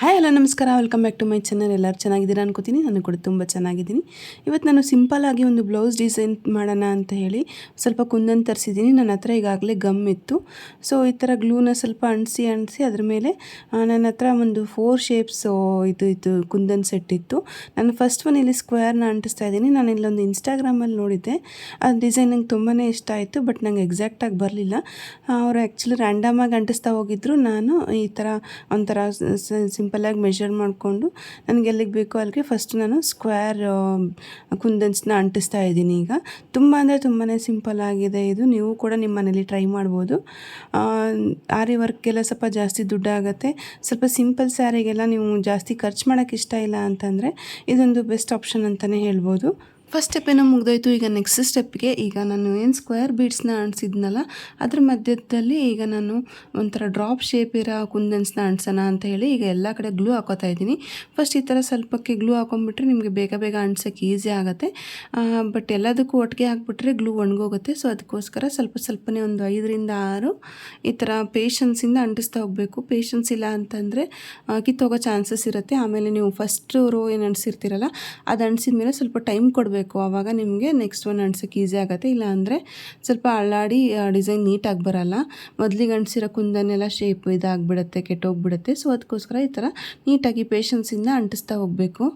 Hi hello ನಮಸ್ಕಾರ. Welcome back to my channel ಎಲ್ಲರೂ ಚೆನ್ನಾಗಿದ್ದೀರಾ ಅನ್ಕೋತೀನಿ. ನಾನು ಕೂಡ ತುಂಬ ಚೆನ್ನಾಗಿದ್ದೀನಿ. ಇವತ್ತು ನಾನು ಸಿಂಪಲ್ಲಾಗಿ ಒಂದು ಬ್ಲೌಸ್ ಡಿಸೈನ್ ಮಾಡೋಣ ಅಂತ ಹೇಳಿ ಸ್ವಲ್ಪ ಕುಂದನ್ ತರಿಸಿದ್ದೀನಿ. ನನ್ನ ಹತ್ರ ಈಗಾಗಲೇ ಗಮ್ ಇತ್ತು. ಸೊ ಈ ಥರ ಗ್ಲೂನ ಸ್ವಲ್ಪ ಅಂಟಿಸಿ ಅಂಟಿಸಿ ಅದ್ರ ಮೇಲೆ ನನ್ನ ಹತ್ರ ಒಂದು ಫೋರ್ ಶೇಪ್ಸ್ ಇದು ಇದು ಕುಂದನ್ ಸೆಟ್ ಇತ್ತು. ನಾನು ಫಸ್ಟ್ ಒನ್ ಇಲ್ಲಿ ಸ್ಕ್ವೇರ್ನ ಅಂಟಿಸ್ತಾ ಇದ್ದೀನಿ. ನಾನು ಇಲ್ಲೊಂದು ಇನ್ಸ್ಟಾಗ್ರಾಮಲ್ಲಿ ನೋಡಿದ್ದೆ. ಆ ಡಿಸೈನ್ ನಂಗೆ ತುಂಬಾ ಇಷ್ಟ ಆಯಿತು ಬಟ್ ನಂಗೆ ಎಕ್ಸಾಕ್ಟಾಗಿ ಬರಲಿಲ್ಲ. ಅವರು ಆ್ಯಕ್ಚುಲಿ ರ್ಯಾಂಡಮಾಗಿ ಅಂಟಿಸ್ತಾ ಹೋಗಿದ್ರು. ನಾನು ಈ ಥರ ಒಂಥರ ಸಿಂಪಲ್ಲಾಗಿ ಮೆಷರ್ ಮಾಡಿಕೊಂಡು ನನಗೆ ಎಲ್ಲಿಗೆ ಬೇಕೋ ಅಲ್ಲಿಗೆ ಫಸ್ಟ್ ನಾನು ಸ್ಕ್ವೇರ್ ಕುಂದನ್ಸ್ನ ಅಂಟಿಸ್ತಾ ಇದ್ದೀನಿ ಈಗ. ತುಂಬ ಅಂದರೆ ತುಂಬಾ ಸಿಂಪಲ್ ಆಗಿದೆ ಇದು. ನೀವು ಕೂಡ ನಿಮ್ಮ ಮನೇಲಿ ಟ್ರೈ ಮಾಡ್ಬೋದು. ಆರಿ ವರ್ಕ್ಗೆಲ್ಲ ಸ್ವಲ್ಪ ಜಾಸ್ತಿ ದುಡ್ಡು ಆಗುತ್ತೆ ಸ್ವಲ್ಪ ಸಿಂಪಲ್ ಸ್ಯಾರಿಗೆಲ್ಲ ನೀವು ಜಾಸ್ತಿ ಖರ್ಚು ಮಾಡೋಕ್ಕೆ ಇಷ್ಟ ಇಲ್ಲ ಅಂತಂದರೆ ಇದೊಂದು ಬೆಸ್ಟ್ ಆಪ್ಷನ್ ಅಂತಲೇ ಹೇಳ್ಬೋದು. ಫಸ್ಟ್ ಸ್ಟೆಪ್ ಏನೋ ಮುಗ್ದೋಯ್ತು, ಈಗ ನೆಕ್ಸ್ಟ್ ಸ್ಟೆಪ್ಗೆ ಈಗ ನಾನು ಏನು ಸ್ಕ್ವೇರ್ ಬೀಡ್ಸ್ನ ಅಂಟಿಸಿದ್ನಲ್ಲ ಅದ್ರ ಮಧ್ಯದಲ್ಲಿ ಈಗ ನಾನು ಒಂಥರ ಡ್ರಾಪ್ ಶೇಪ್ ಇರೋ ಕುಂದನ್ಸ್ನ ಅಂಟ್ಸೋಣ ಅಂತ ಹೇಳಿ ಈಗ ಎಲ್ಲ ಕಡೆ ಗ್ಲೂ ಹಾಕೋತಾ ಇದ್ದೀನಿ. ಫಸ್ಟ್ ಈ ಥರ ಸ್ವಲ್ಪಕ್ಕೆ ಗ್ಲೂ ಹಾಕೊಂಡ್ಬಿಟ್ರೆ ನಿಮಗೆ ಬೇಗ ಬೇಗ ಅಂಟ್ಸೋಕ್ಕೆ ಈಸಿ ಆಗುತ್ತೆ. ಬಟ್ ಎಲ್ಲದಕ್ಕೂ ಒಟ್ಟಿಗೆ ಹಾಕ್ಬಿಟ್ರೆ ಗ್ಲೂ ಒಣಗೋಗುತ್ತೆ. ಸೊ ಅದಕ್ಕೋಸ್ಕರ ಸ್ವಲ್ಪ ಸ್ವಲ್ಪನೇ ಒಂದು ಐದರಿಂದ ಆರು ಈ ಥರ ಪೇಷನ್ಸಿಂದ ಅಂಟಿಸ್ತಾ ಹೋಗಬೇಕು. ಪೇಷನ್ಸ್ ಇಲ್ಲ ಅಂತಂದರೆ ಕಿತ್ತೋಗೋ ಚಾನ್ಸಸ್ ಇರುತ್ತೆ. ಆಮೇಲೆ ನೀವು ಫಸ್ಟ್ ರೋ ಏನು ಅಂಟಿಸಿರ್ತೀರಲ್ಲ ಅದು ಅಂಟಿಸಿದ ಮೇಲೆ ಸ್ವಲ್ಪ ಟೈಮ್ ಕೊಡಬೇಕು. ಆವಾಗ ನಿಮಗೆ ನೆಕ್ಸ್ಟ್ ಒನ್ ಅಂಟ್ಸೋಕ್ಕೆ ಈಸಿ ಆಗುತ್ತೆ. ಇಲ್ಲ ಅಂದರೆ ಸ್ವಲ್ಪ ಅಳ್ಳಾಡಿ ಡಿಸೈನ್ ನೀಟಾಗಿ ಬರಲ್ಲ. ಮೊದಲಿಗೆ ಅಂಟಿಸಿರೋ ಕುಂದನೆಲ್ಲ ಶೇಪ್ ಇದಾಗ್ಬಿಡುತ್ತೆ, ಕೆಟ್ಟೋಗ್ಬಿಡುತ್ತೆ. ಸೊ ಅದಕ್ಕೋಸ್ಕರ ಈ ಥರ ನೀಟಾಗಿ ಪೇಷನ್ಸಿಂದ ಅಂಟಿಸ್ತಾ ಹೋಗಬೇಕು.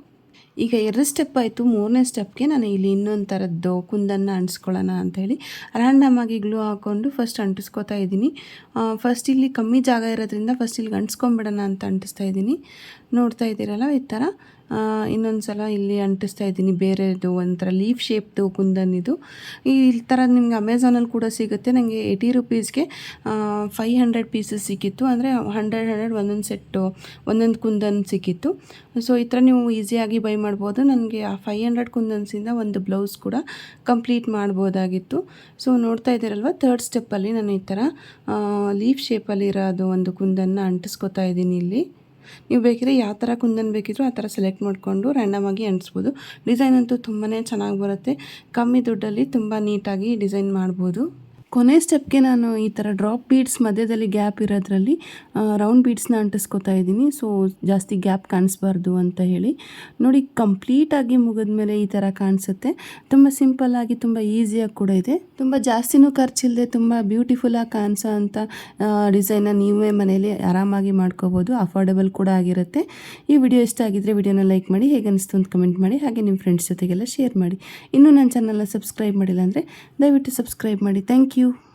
ಈಗ ಎರಡು ಸ್ಟೆಪ್ ಆಯಿತು. ಮೂರನೇ ಸ್ಟೆಪ್ಗೆ ನಾನು ಇಲ್ಲಿ ಇನ್ನೊಂದು ಥರದ್ದು ಕುಂದನ್ನು ಅಂಟಿಸ್ಕೊಳ್ಳೋಣ ಅಂಥೇಳಿ ಆಗಿ ಗ್ಲೂ ಹಾಕ್ಕೊಂಡು ಫಸ್ಟ್ ಅಂಟಿಸ್ಕೊತಾ ಇದ್ದೀನಿ. ಫಸ್ಟ್ ಇಲ್ಲಿ ಕಮ್ಮಿ ಜಾಗ ಇರೋದ್ರಿಂದ ಫಸ್ಟ್ ಇಲ್ಲಿ ಅಂಟಿಸ್ಕೊಂಬಿಡೋಣ ಅಂತ ಅಂಟಿಸ್ತಾ ಇದ್ದೀನಿ. ನೋಡ್ತಾ ಇದ್ದೀರಲ್ಲ ಈ ಥರ. ಇನ್ನೊಂದು ಸಲ ಇಲ್ಲಿ ಅಂಟಿಸ್ತಾ ಇದ್ದೀನಿ. ಬೇರೆದು ಒಂಥರ ಲೀಫ್ ಶೇಪ್ದು ಕುಂದನ್ ಇದು. ಈ ಥರ ನಿಮ್ಗೆ ಅಮೆಝಾನಲ್ಲಿ ಕೂಡ ಸಿಗುತ್ತೆ. ನನಗೆ ಏಯ್ಟಿ ರುಪೀಸ್ಗೆ ಫೈ ಹಂಡ್ರೆಡ್ ಪೀಸಸ್ ಸಿಕ್ಕಿತ್ತು. ಅಂದರೆ ಹಂಡ್ರೆಡ್ ಹಂಡ್ರೆಡ್ ಒಂದೊಂದು ಸೆಟ್ಟು ಒಂದೊಂದು ಕುಂದನ್ ಸಿಕ್ಕಿತ್ತು. ಸೊ ಈ ಥರ ನೀವು ಈಸಿಯಾಗಿ ಬೈ ಮಾಡ್ಬೋದು. ನನಗೆ ಆ ಫೈ ಹಂಡ್ರೆಡ್ ಕುಂದನ್ಸಿಂದ ಒಂದು ಬ್ಲೌಸ್ ಕೂಡ ಕಂಪ್ಲೀಟ್ ಮಾಡ್ಬೋದಾಗಿತ್ತು. ಸೊ ನೋಡ್ತಾ ಇದ್ದೀರಲ್ವ? ಥರ್ಡ್ ಸ್ಟೆಪ್ಪಲ್ಲಿ ನಾನು ಈ ಥರ ಲೀಫ್ ಶೇಪಲ್ಲಿರೋದು ಒಂದು ಕುಂದನ್ನು ಅಂಟಿಸ್ಕೊತಾ ಇದ್ದೀನಿ ಇಲ್ಲಿ. ನೀವು ಬೇಕಿದ್ರೆ ಯಾವ ಥರ ಕುಂದನ್ ಬೇಕಿದ್ರು ಆ ಥರ ಸೆಲೆಕ್ಟ್ ಮಾಡಿಕೊಂಡು ರ್ಯಾಂಡಮಾಗಿ ಅಂಟಿಸ್ಬೋದು ಡಿಸೈನ್ ಅಂತೂ ತುಂಬಾ ಚೆನ್ನಾಗಿ ಬರುತ್ತೆ. ಕಮ್ಮಿ ದುಡ್ಡಲ್ಲಿ ತುಂಬ ನೀಟಾಗಿ ಡಿಸೈನ್ ಮಾಡ್ಬೋದು. ಕೊನೆ ಸ್ಟೆಪ್ಗೆ ನಾನು ಈ ಥರ ಡ್ರಾಪ್ ಬೀಡ್ಸ್ ಮಧ್ಯದಲ್ಲಿ ಗ್ಯಾಪ್ ಇರೋದ್ರಲ್ಲಿ ರೌಂಡ್ ಬೀಡ್ಸ್ನ ಅಂಟಿಸ್ಕೊತಾ ಇದ್ದೀನಿ. ಸೊ, ಜಾಸ್ತಿ ಗ್ಯಾಪ್ ಕಾಣಿಸ್ಬಾರ್ದು ಅಂತ ಹೇಳಿ. ನೋಡಿ, ಕಂಪ್ಲೀಟಾಗಿ ಮುಗಿದ್ಮೇಲೆ ಈ ಥರ ಕಾಣಿಸುತ್ತೆ. ತುಂಬ ಸಿಂಪಲ್ಲಾಗಿ ತುಂಬ ಈಸಿಯಾಗಿ ಕೂಡ ಇದೆ. ತುಂಬ ಜಾಸ್ತಿನೂ ಖರ್ಚಿಲ್ಲದೆ ತುಂಬ ಬ್ಯೂಟಿಫುಲ್ಲಾಗಿ ಕಾಣಿಸೋ ಅಂಥ ಡಿಸೈನ್ನ ನೀವೇ ಮನೇಲಿ ಆರಾಮಾಗಿ ಮಾಡ್ಕೋಬೋದು. ಅಫೋರ್ಡೆಬಲ್ ಕೂಡ ಆಗಿರುತ್ತೆ. ಈ ವಿಡಿಯೋ ಇಷ್ಟ ಆಗಿದ್ದರೆ ವಿಡಿಯೋನ ಲೈಕ್ ಮಾಡಿ, ಹೇಗೆ ಅನಿಸ್ತು ಅಂತ ಕಮೆಂಟ್ ಮಾಡಿ, ಹಾಗೆ ನಿಮ್ಮ ಫ್ರೆಂಡ್ಸ್ ಜೊತೆಗೆಲ್ಲ ಶೇರ್ ಮಾಡಿ. ಇನ್ನೂ ನನ್ನ ಚಾನಲ್ನ ಸಬ್ಸ್ಕ್ರೈಬ್ ಮಾಡಿಲ್ಲ ಅಂದರೆ ದಯವಿಟ್ಟು ಸಬ್ಸ್ಕ್ರೈಬ್ ಮಾಡಿ. Thank you. you.